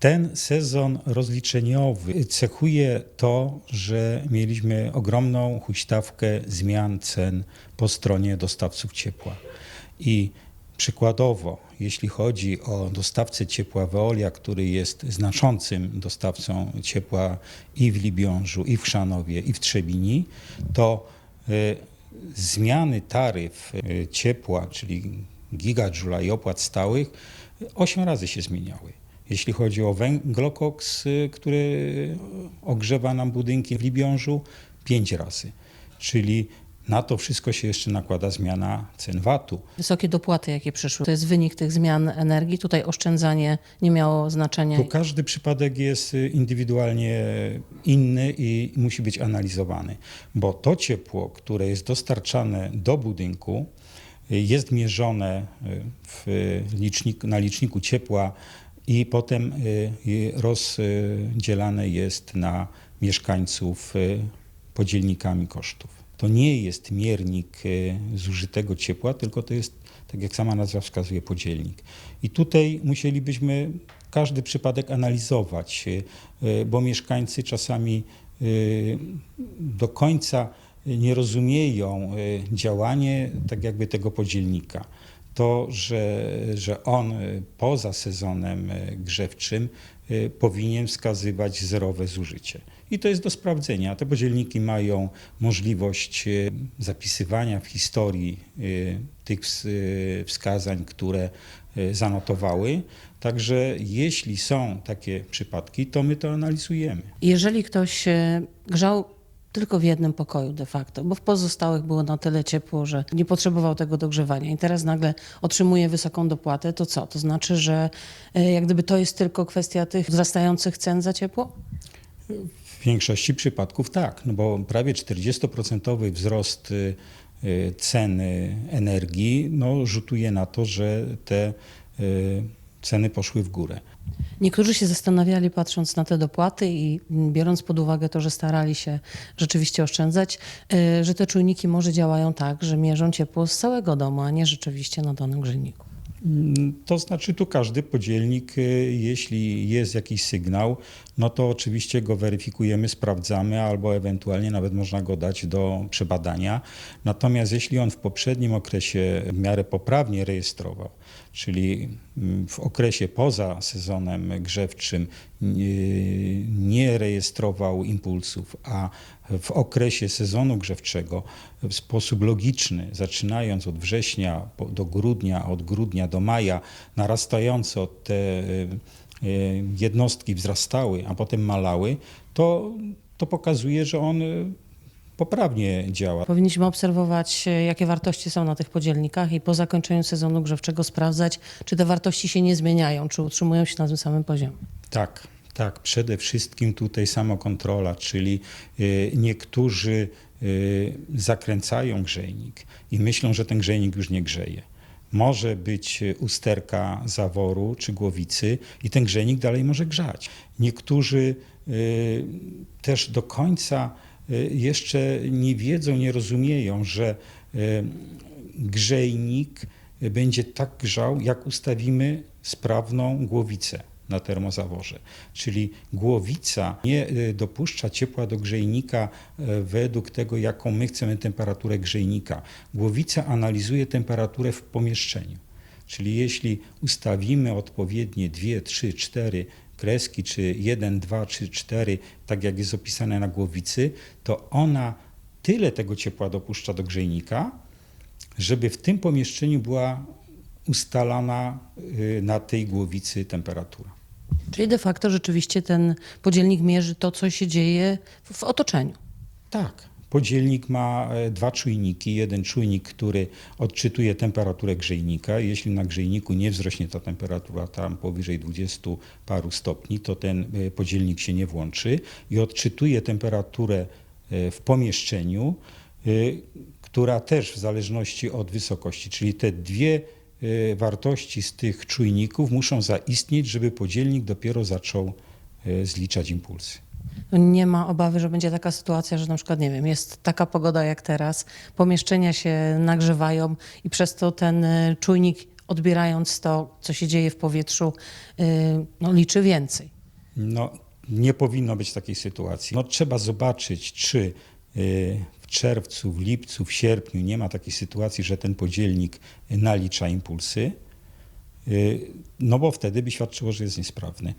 Ten sezon rozliczeniowy cechuje to, że mieliśmy ogromną huśtawkę zmian cen po stronie dostawców ciepła. I przykładowo, jeśli chodzi o dostawcę ciepła Veolia, który jest znaczącym dostawcą ciepła i w Libiążu, i w Chrzanowie, i w Trzebini, to y, zmiany taryf y, ciepła, czyli gigadżula i opłat stałych, 8 razy się zmieniały. Jeśli chodzi o węglokoks, y, który ogrzewa nam budynki w Libiążu, 5 razy. Czyli na to wszystko się jeszcze nakłada zmiana cen VAT-u. Wysokie dopłaty, jakie przyszły, to jest wynik tych zmian energii. Tutaj oszczędzanie nie miało znaczenia. Tu każdy przypadek jest y, indywidualnie inny i musi być analizowany, bo to ciepło, które jest dostarczane do budynku, y, jest mierzone y, w liczniku, na liczniku ciepła i potem y, y, rozdzielane jest na mieszkańców y, podzielnikami kosztów. To nie jest miernik zużytego ciepła, tylko to jest, tak jak sama nazwa wskazuje, podzielnik. I tutaj musielibyśmy każdy przypadek analizować, bo mieszkańcy czasami do końca nie rozumieją działanie tak jakby tego podzielnika. To, że, że on y, poza sezonem y, grzewczym y, powinien wskazywać zerowe zużycie. I to jest do sprawdzenia. Te podzielniki mają możliwość zapisywania w historii tych ws- wskazań, które zanotowały. Także jeśli są takie przypadki, to my to analizujemy. Jeżeli ktoś grzał tylko w jednym pokoju de facto, bo w pozostałych było na tyle ciepło, że nie potrzebował tego dogrzewania i teraz nagle otrzymuje wysoką dopłatę, to co? To znaczy, że e, jak gdyby to jest tylko kwestia tych wzrastających cen za ciepło? W większości przypadków tak, no bo prawie 40% wzrost y, y, ceny energii no, rzutuje na to, że te y, ceny poszły w górę. Niektórzy się zastanawiali, patrząc na te dopłaty i biorąc pod uwagę to, że starali się rzeczywiście oszczędzać, e, że te czujniki może działają tak, że mierzą ciepło z całego domu, a nie rzeczywiście na danym grzejniku. To znaczy tu każdy podzielnik, y, jeśli jest jakiś sygnał, no to oczywiście go weryfikujemy, sprawdzamy albo ewentualnie nawet można go dać do przebadania. Natomiast jeśli on w poprzednim okresie w miarę poprawnie rejestrował, czyli mm, w okresie poza sezonem grzewczym nie, rejestrował impulsów, a w okresie sezonu grzewczego w sposób logiczny, zaczynając od września do grudnia, od grudnia do maja, narastająco te y, y, jednostki wzrastały, a potem malały, to, to pokazuje, że on y, poprawnie działa. Powinniśmy obserwować, e, jakie wartości są na tych podzielnikach i po zakończeniu sezonu grzewczego sprawdzać, czy te wartości się nie zmieniają, czy utrzymują się na tym samym poziomie. Tak, tak. Przede wszystkim tutaj samokontrola, czyli y, niektórzy y, zakręcają grzejnik i myślą, że ten grzejnik już nie grzeje. Może być y, usterka zaworu czy głowicy i ten grzejnik dalej może grzać. Niektórzy też do końca jeszcze nie wiedzą, nie rozumieją, że grzejnik będzie tak grzał, jak ustawimy sprawną głowicę na termozaworze. Czyli głowica nie y, dopuszcza ciepła do grzejnika y, według tego, jaką my chcemy temperaturę grzejnika. Głowica analizuje temperaturę w pomieszczeniu. Czyli jeśli ustawimy odpowiednie 2, 3, 4 kreski, czy 1, 2, czy 4, tak jak jest opisane na głowicy, to ona tyle tego ciepła dopuszcza do grzejnika, żeby w tym pomieszczeniu była ustalana y, na tej głowicy temperatura. Czyli de facto rzeczywiście ten podzielnik mierzy to, co się dzieje w otoczeniu. Tak. Podzielnik ma e, dwa czujniki. Jeden czujnik, który odczytuje temperaturę grzejnika. Jeśli na grzejniku nie wzrośnie ta temperatura tam powyżej 20 paru stopni, to ten e, podzielnik się nie włączy i odczytuje temperaturę e, w pomieszczeniu, która też w zależności od wysokości, czyli te dwie wartości z tych czujników muszą zaistnieć, żeby podzielnik dopiero zaczął e, zliczać impulsy. Nie ma obawy, że będzie taka sytuacja, że na przykład, nie wiem, jest taka pogoda jak teraz, pomieszczenia się nagrzewają i przez to ten e, czujnik odbierając to, co się dzieje w powietrzu, y, no, liczy więcej. No, nie powinno być takiej sytuacji. No, trzeba zobaczyć, czy y, w czerwcu, w lipcu, w sierpniu nie ma takiej sytuacji, że ten podzielnik nalicza impulsy, y, no bo wtedy by świadczyło, że jest niesprawny.